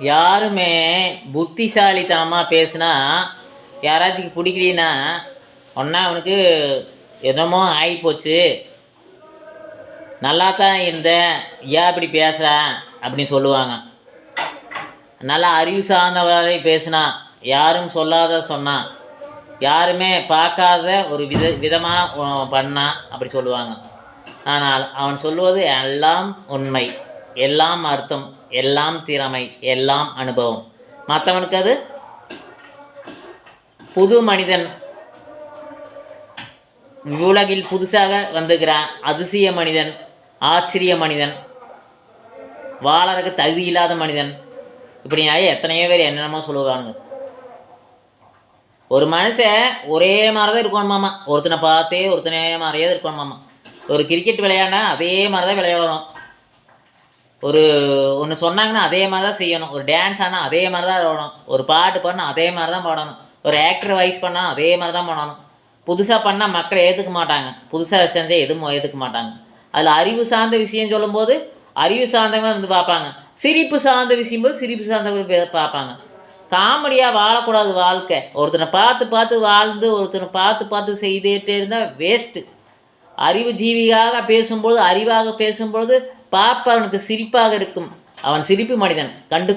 யாருமே புத்திசாலித்தனமாக பேசுனா யாராச்சும் பிடிக்கலனா ஒன்றா அவனுக்கு என்னமோ ஆகிப்போச்சு நல்லா தான் இருந்தேன். ஏன் இப்படி பேசுகிற அப்படின்னு சொல்லுவாங்க. நல்லா அறிவு சார்ந்தவரை பேசுனா யாரும் சொல்லாத சொன்னான் யாருமே பார்க்காத ஒரு வித விதமாக பண்ணா அப்படி சொல்லுவாங்க. ஆனால் அவன் சொல்வது எல்லாம் உண்மை எல்லாம் அர்த்தம். எல்லாம் திறமை எல்லாம் அனுபவம். மற்றவனுக்கு அது புது மனிதன். உலகில் புதுசாக வந்துகிறான் அதிசய மனிதன் ஆச்சரிய மனிதன் வாழறதுக்கு தகுதி இல்லாத மனிதன். இப்படி நிறைய எத்தனையோ பேர் என்னென்னமோ சொல்லுவானுங்க. ஒரு மனுஷன் ஒரே மாதிரி தான் இருக்கணுமாமா ஒருத்தனை பார்த்தே ஒருத்தனே மாதிரியே தான் இருக்கணுமாமா ஒரு கிரிக்கெட் விளையாடினா அதே மாதிரி தான் விளையாடணும். ஒரு ஒன்று சொன்னாங்கன்னா அதே மாதிரி தான் செய்யணும். ஒரு டான்ஸ் ஆனால் அதே மாதிரி தான் ஆடணும். ஒரு பாட்டு பாடினா அதே மாதிரி தான் பாடணும். ஒரு ஆக்டர் வைஸ் பண்ணால் அதே மாதிரி தான் பண்ணணும். புதுசாக பண்ணால் மக்கள் ஏற்றுக்க மாட்டாங்க. புதுசாக செஞ்சால் எதுவும் ஏற்றுக்க மாட்டாங்க. அதில் அறிவு சார்ந்த விஷயம் சொல்லும்போது அறிவு சார்ந்தவங்க வந்து பார்ப்பாங்க. சிரிப்பு சார்ந்த விஷயம் போது சிரிப்பு சார்ந்தவங்க பார்ப்பாங்க. காமெடியாக வாழக்கூடாது வாழ்க்கை. ஒருத்தனை பார்த்து பார்த்து வாழ்ந்து ஒருத்தனை பார்த்து பார்த்து செய்துட்டே இருந்தால் வேஸ்ட்டு அறிவு ஜீவியாக பேசும்பொழுது அறிவாக பேசும்பொழுது பார்ப்பவனுக்கு சிரிப்பாக இருக்கும். அவன் சிரிப்பு மனிதன். கண்டு